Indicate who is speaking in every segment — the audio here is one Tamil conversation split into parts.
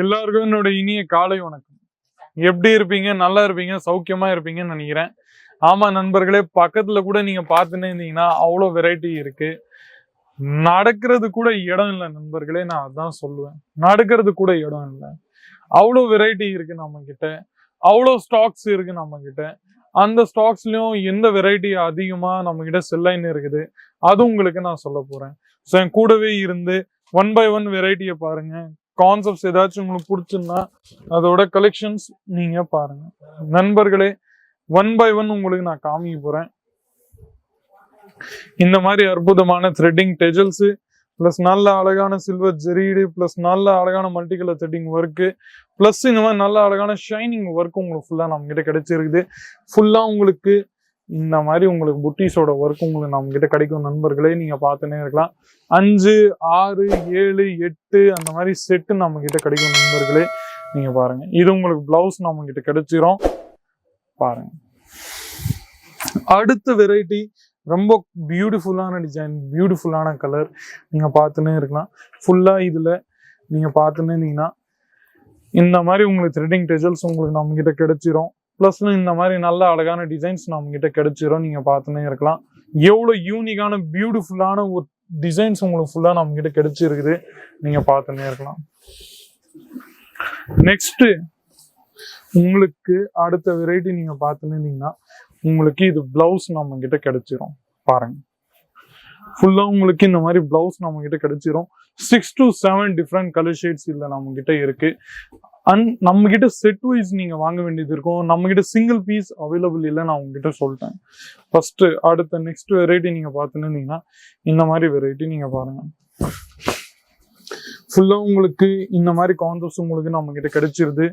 Speaker 1: எல்லாருக்கும் என்னோட இனிய காலை வணக்கம். எப்படி இருப்பீங்க? நல்லா இருப்பீங்க? சௌக்கியமா இருப்பீங்கன்னு நினைக்கிறேன். ஆமா நண்பர்களே பக்கத்துல கூட நீங்க பார்த்துன்னு இருந்தீங்கன்னா அவ்வளோ வெரைட்டி இருக்கு. நடக்கிறது கூட இடம் இல்லை நண்பர்களே நான் அதான் சொல்லுவேன். நடக்கிறது கூட இடம் இல்லை. அவ்வளோ வெரைட்டி இருக்கு நம்ம கிட்ட அவ்வளோ ஸ்டாக்ஸ் இருக்கு நம்ம கிட்ட அந்த ஸ்டாக்ஸ்லயும் எந்த வெரைட்டி அதிகமா நம்ம கிட்ட செல்லைன்னு இருக்குது? அது உங்களுக்கு நான் சொல்ல போறேன். ஸோ என் கூடவே இருந்து ஒன் பை ஒன் வெரைட்டியை பாருங்க. கான்செப்ட்ஸ் ஏதாச்சும் உங்களுக்கு பிடிச்சிருந்தா அதோட கலெக்ஷன்ஸ் நீங்க பாருங்க. நண்பர்களே ஒன் பை ஒன் உங்களுக்கு நான் காமிக்க போறேன். இந்த மாதிரி அற்புதமான த்ரெட்டிங் டெஜல்ஸ் ப்ளஸ் நல்ல அழகான சில்வர் ஜெரீடு ப்ளஸ் நல்ல அழகான multi colour threading work plus இந்த மாதிரி நல்ல அழகான ஷைனிங் ஒர்க் உங்களுக்கு ஃபுல்லாக நம்மகிட்ட கிடைச்சிருக்குது. ஃபுல்லாக உங்களுக்கு இந்த மாதிரி உங்களுக்கு புட்டிஸோட ஒர்க் உங்களுக்கு நம்ம கிட்ட கிடைக்கும். நண்பர்களே நீங்க பார்த்துனே இருக்கலாம். அஞ்சு ஆறு ஏழு எட்டு அந்த மாதிரி செட்டு நம்ம கிட்ட கிடைக்கும் நண்பர்களே. நீங்க பாருங்க. இது உங்களுக்கு பிளவுஸ் நம்ம கிட்ட கிடைச்சிரும். பாருங்க. அடுத்த வெரைட்டி ரொம்ப பியூட்டிஃபுல்லான டிசைன் பியூட்டிஃபுல்லான கலர் நீங்க பார்த்துன்னே இருக்கலாம். ஃபுல்லா இதுல நீங்க பார்த்துன்னே இருந்தீங்கன்னா இந்த மாதிரி உங்களுக்கு த்ரெட்டிங் டெஜல்ஸ் உங்களுக்கு நம்ம கிட்ட கிடைச்சிரும். ப்ளஸ் இந்த மாதிரி நல்ல அழகான டிசைன்ஸ் நம்ம கிட்ட கிடைச்சிரும். நீங்க பார்த்துன்னே இருக்கலாம். எவ்வளோ யூனிக்கான பியூட்டிஃபுல்லான ஒரு டிசைன்ஸ் உங்களுக்கு ஃபுல்லாக நம்ம கிட்ட கிடைச்சிருக்குது. நீங்க பார்த்துன்னே இருக்கலாம். நெக்ஸ்ட்டு உங்களுக்கு அடுத்த வெரைட்டி நீங்க பார்த்துன்னு இருந்தீங்கன்னா உங்களுக்கு இது பிளவுஸ் நம்ம கிட்ட கிடைச்சிரும். பாருங்க. ஃபுல்லாக உங்களுக்கு இந்த மாதிரி பிளவுஸ் நம்ம கிட்ட கிடைச்சிரும். Six to seven different colour shades இல்லை நம்ம கிட்ட இருக்கு. அண்ட் நம்ம கிட்ட செட் வைஸ் நீங்க வாங்க வேண்டியது இருக்கும். நம்ம கிட்ட சிங்கிள் பீஸ் அவைலபிள் இல்லை நான் உங்ககிட்ட சொல்லிட்டேன். ஃபர்ஸ்ட் அடுத்த நெக்ஸ்ட் வெரைட்டி நீங்க பார்த்துன்னு இருந்தீங்கன்னா இந்த மாதிரி வெரைட்டி நீங்க பாருங்க. ஃபுல்லா உங்களுக்கு இந்த மாதிரி கான்செப்ட்ஸ் உங்களுக்கு நம்ம கிட்ட கிடைச்சிருது.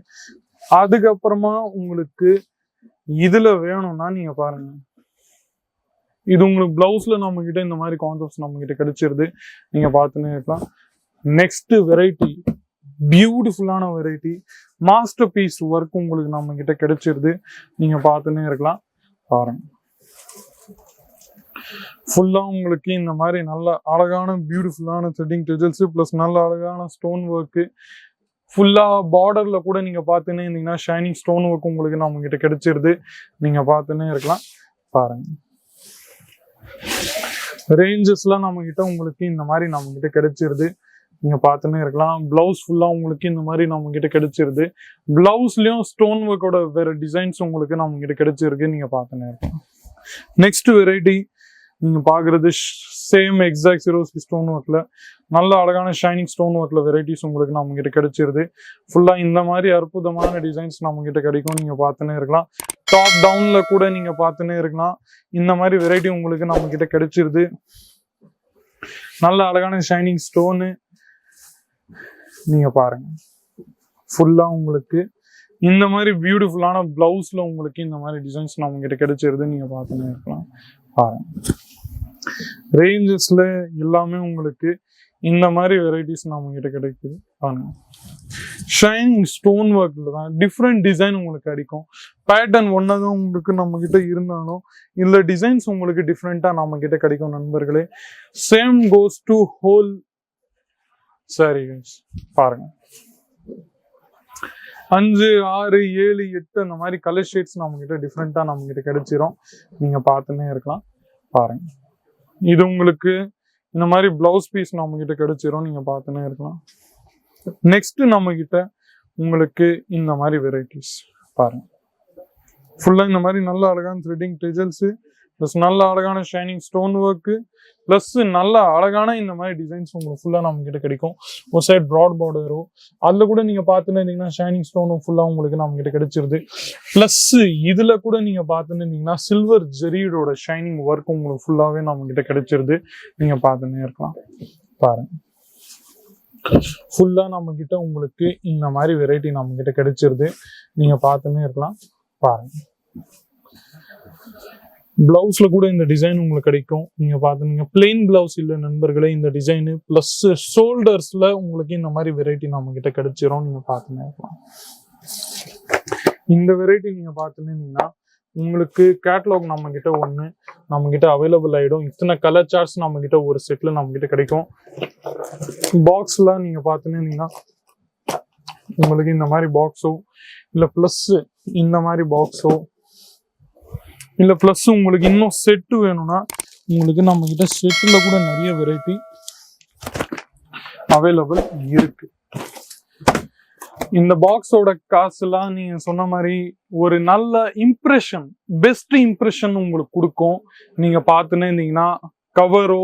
Speaker 1: அதுக்கப்புறமா உங்களுக்கு இதுல வேணும்னா நீங்க பாருங்க. இது உங்களுக்கு பிளவுஸ்ல நம்ம கிட்ட இந்த மாதிரி கான்செப்ட்ஸ் நம்ம கிட்ட கிடைச்சிருது. நீங்க பார்த்துன்னு இருக்கலாம். நெக்ஸ்ட் வெரைட்டி பியூட்டிஃபுல்லான வெரைட்டி மாஸ்டர் பீஸ் ஒர்க் உங்களுக்கு நம்ம கிட்ட கிடைச்சிருது. நீங்க பார்த்துன்னே இருக்கலாம். பாருங்க. ஃபுல்லா உங்களுக்கு இந்த மாதிரி நல்ல அழகான பியூட்டிஃபுல்லான த்ரெட்டிங் டெஜல்ஸ் ப்ளஸ் நல்ல அழகான ஸ்டோன் ஒர்க்கு ஃபுல்லா பார்டர்ல கூட நீங்க பார்த்துன்னே இருந்தீங்கன்னா ஷைனிங் ஸ்டோன் ஒர்க் உங்களுக்கு நம்ம கிட்ட கிடைச்சிருது. நீங்க பார்த்துன்னே இருக்கலாம். பாருங்க. ரேஞ்சஸ்லாம் நம்ம கிட்ட உங்களுக்கு இந்த மாதிரி நம்ம கிட்ட கிடைச்சிருது. நீங்கள் பார்த்துன்னே இருக்கலாம். ப்ளவுஸ் ஃபுல்லாக உங்களுக்கு இந்த மாதிரி நம்ம கிட்ட கிடைச்சிருது. ப்ளவுஸ்லேயும் ஸ்டோன் ஒர்க்கோட வேறு டிசைன்ஸ் உங்களுக்கு நம்ம கிட்ட கிடைச்சிருக்கு. நீங்கள் பார்த்துன்னே இருக்கலாம். நெக்ஸ்ட் வெரைட்டி நீங்கள் பார்க்குறது சேம் எக்ஸாக்ட் சிரோஸ்கி ஸ்டோன் ஒர்க்கில் நல்ல அழகான ஷைனிங் ஸ்டோன் ஒர்க்கில் வெரைட்டிஸ் உங்களுக்கு நம்ம கிட்ட கிடைச்சிருது. ஃபுல்லாக இந்த மாதிரி அற்புதமான டிசைன்ஸ் நம்ம கிட்ட கிடைக்கும். நீங்கள் பார்த்துன்னே இருக்கலாம். டாப் டவுனில் கூட நீங்கள் பார்த்துன்னே இருக்கலாம். இந்த மாதிரி வெரைட்டி உங்களுக்கு நம்ம கிட்ட கிடைச்சிருது. நல்ல அழகான ஷைனிங் ஸ்டோனு நீங்க பாருங்க. ஃபுல்லா உங்களுக்கு இந்த மாதிரி பியூட்டிஃபுல்லான ப்ளவுஸில் உங்களுக்கு இந்த மாதிரி டிசைன்ஸ் நம்ம கிட்ட கிடைச்சிருது நீங்க பார்த்துன்னு இருக்கலாம். பாருங்க. ரேஞ்சஸ்ல எல்லாமே உங்களுக்கு இந்த மாதிரி வெரைட்டிஸ் நம்ம கிட்ட கிடைக்குது. பாருங்கள் ஷைனிங் ஸ்டோன் ஒர்க்கில் தான் டிஃப்ரெண்ட் டிசைன் உங்களுக்கு கிடைக்கும். பேட்டர்ன் ஒன்னதான் உங்களுக்கு நம்ம கிட்ட இருந்தாலும் இந்த டிசைன்ஸ் உங்களுக்கு டிஃப்ரெண்ட்டாக நம்ம கிட்ட கிடைக்கும் நண்பர்களே. சேம் கோஸ் டு ஹோல் சரி பாருங்க. அஞ்சு ஆறு ஏழு எட்டு அந்த மாதிரி கலர் ஷேட்ஸ் நம்ம கிட்ட டிஃப்ரெண்டா நம்ம கிட்ட கிடைச்சிரும். நீங்க பார்த்துன்னே இருக்கலாம். பாருங்க. இது உங்களுக்கு இந்த மாதிரி பிளவுஸ் பீஸ் நம்ம கிட்ட கிடைச்சிரும். நீங்க பார்த்துன்னே இருக்கலாம். நெக்ஸ்ட் நம்ம கிட்ட உங்களுக்கு இந்த மாதிரி வெரைட்டிஸ் பாருங்க. ஃபுல்லா இந்த மாதிரி நல்ல அழகான த்ரெட்டிங் டிஜல்ஸு ப்ளஸ் நல்ல அழகான ஷைனிங் ஸ்டோன் ஒர்க்கு ப்ளஸ் நல்ல அழகான இந்த மாதிரி டிசைன்ஸ் உங்களுக்கு ஃபுல்லாக நம்ம கிட்ட கிடைக்கும். ஒரு சைட் ப்ராட் பார்டரும் அதில் கூட நீங்கள் பார்த்துன்னு இருந்தீங்கன்னா ஷைனிங் ஸ்டோனும் ஃபுல்லாக உங்களுக்கு நம்ம கிட்ட கிடைச்சிருது. ப்ளஸ் இதில் கூட நீங்க பார்த்துன்னு இருந்தீங்கன்னா சில்வர் ஜெரீடோட ஷைனிங் ஒர்க் உங்களுக்கு ஃபுல்லாகவே நம்ம கிட்ட கிடைச்சிருது. நீங்க பார்த்துன்னே இருக்கலாம். பாருங்க. ஃபுல்லாக நம்ம கிட்ட உங்களுக்கு இந்த மாதிரி வெரைட்டி நம்ம கிட்ட கிடைச்சிருது. நீங்கள் பார்த்துன்னே இருக்கலாம். பாருங்க. ப்ளவுஸில் கூட இந்த டிசைன் உங்களுக்கு கிடைக்கும். நீங்கள் பாத்துங்க பிளெயின் பிளவுஸ் இல்லை நண்பர்களே இந்த டிசைனு ப்ளஸ் ஷோல்டர்ஸில் உங்களுக்கு இந்த மாதிரி வெரைட்டி நம்ம கிட்ட கிடைச்சிரும். நீங்கள் பாத்துன்னு இருக்கலாம். இந்த வெரைட்டி நீங்கள் பாத்துனீங்கன்னா உங்களுக்கு கேட்லாக் நம்ம கிட்ட ஒண்ணு நம்ம கிட்ட அவைலபிள் ஆகிடும் இத்தனை கலர் சார்ட்ஸ் நம்ம கிட்ட ஒரு செட்டில் நம்ம கிட்ட கிடைக்கும். பாக்ஸ்லாம் நீங்கள் பாத்துனீங்கன்னா உங்களுக்கு இந்த மாதிரி பாக்ஸோ இல்லை ப்ளஸ்ஸு இந்த மாதிரி பாக்ஸோ இல்ல ப்ளஸ் உங்களுக்கு இன்னும் செட்டு வேணும்னா உங்களுக்கு நம்ம கிட்ட செட்டில் கூட நிறைய வெரைட்டி அவைலபிள் இருக்கு. இந்த பாக்ஸோட காசுலாம் நீங்க சொன்ன மாதிரி ஒரு நல்ல இம்ப்ரெஷன் பெஸ்ட் இம்ப்ரெஷன் உங்களுக்கு கொடுக்கும். நீங்க பார்த்துன்னு இருந்தீங்கன்னா கவரோ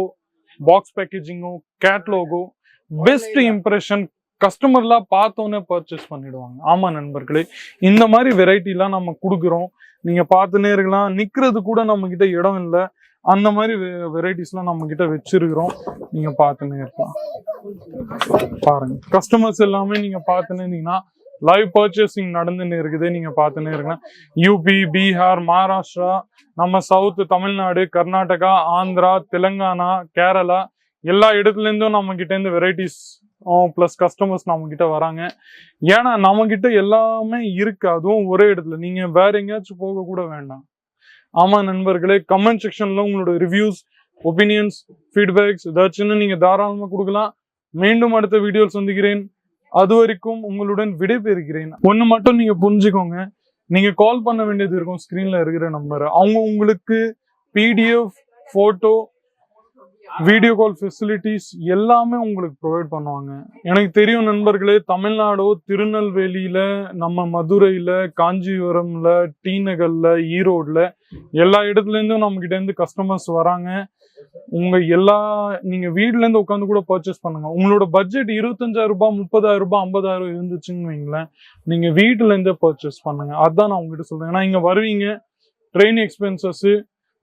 Speaker 1: பாக்ஸ் பேக்கேஜிங்கோ கேட்லாகோ பெஸ்ட் இம்ப்ரெஷன் கஸ்டமர்லாம் பார்த்தோன்னே பர்ச்சேஸ் பண்ணிடுவாங்க. ஆமா நண்பர்களே இந்த மாதிரி வெரைட்டிலாம் நம்ம கொடுக்குறோம். நீங்க பார்த்துனே இருக்கலாம். நிக்கிறது கூட நம்ம கிட்ட இடம் இல்லை. அந்த மாதிரி வெரைட்டிஸ்லாம் நம்ம கிட்ட வச்சிருக்கிறோம். நீங்க பார்த்துனே இருக்கலாம். பாருங்க. கஸ்டமர்ஸ் எல்லாமே நீங்க பார்த்துன்னு இருந்தீங்கன்னா லைவ் பர்ச்சேசிங் நடந்துன்னு இருக்குது. நீங்க பார்த்துன்னே இருக்கலாம். யூபி பீகார் மகாராஷ்டிரா நம்ம சவுத் தமிழ்நாடு கர்நாடகா ஆந்திரா தெலுங்கானா கேரளா எல்லா இடத்துல இருந்தும் நம்ம கிட்ட இருந்து வெரைட்டிஸ் ப்ளஸ் கஸ்டமர்ஸ் நம்மக்கிட்ட கிட்ட வராங்க. ஏன்னா நம்ம எல்லாமே இருக்கு. அதுவும் ஒரே இடத்துல. நீங்கள் வேற எங்கேயாச்சும் போக கூட வேண்டாம். ஆமாம் நண்பர்களே கமெண்ட் செக்ஷனில் உங்களோட ரிவ்யூஸ் ஒப்பீனியன்ஸ் ஃபீட்பேக்ஸ் ஏதாச்சும் நீங்கள் தாராளமாக கொடுக்கலாம். மீண்டும் அடுத்த வீடியோ சந்திக்கிறேன். அது வரைக்கும் உங்களுடன் விடைபெறுகிறேன். ஒன்று மட்டும் நீங்கள் புரிஞ்சுக்கோங்க. நீங்கள் கால் பண்ண வேண்டியது இருக்கும். ஸ்க்ரீனில் இருக்கிற நம்பர் அவங்க உங்களுக்கு PDF photo video call facilities எல்லாமே உங்களுக்கு ப்ரொவைட் பண்ணுவாங்க. எனக்கு தெரியும் நண்பர்களே தமிழ்நாடோ திருநெல்வேலியில நம்ம மதுரையில காஞ்சிபுரம்ல டி நகர்ல எல்லா இடத்துலேருந்தும் நம்மகிட்டேருந்து நம்ம கஸ்டமர்ஸ் வராங்க. உங்க எல்லா நீங்க வீட்ல இருந்து உட்காந்து கூட பர்ச்சேஸ் பண்ணுங்க. உங்களோட பட்ஜெட் இருபத்தஞ்சாயிரம் ரூபாய் முப்பதாயிரம் ரூபாய் ஐம்பதாயிரம் இருந்துச்சுன்னு வைங்களேன் நீங்க வீட்டுல இருந்தே பர்ச்சேஸ் பண்ணுங்க. அதான் நான் உங்ககிட்ட சொல்றேன். ஏன்னா இங்க வருவீங்க train expenses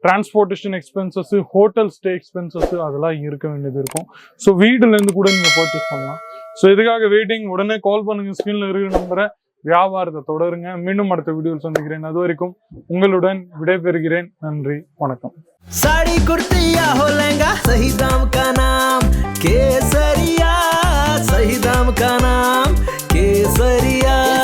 Speaker 1: transportation expenses hotel stay expenses அதெல்லாம் இருக்க வேண்டியது இருக்கும். ஸோ வீடுலேருந்து கூட நீங்கள் பர்ச்சேஸ் பண்ணலாம். ஸோ இதுக்காக வெயிட்டிங் உடனே கால் பண்ணுங்கள் ஸ்க்ரீனில் இருக்கிற நம்பரை வியாபாரத்தை தொடருங்க. மீண்டும் அடுத்த வீடியோவில் சந்திக்கிறேன். அது வரைக்கும் உங்களுடன் விடைபெறுகிறேன். நன்றி வணக்கம்.
Speaker 2: साड़ी कुर्तिया ஹோலங்கா लहंगा सही கேசரியா का नाम केसरिया सही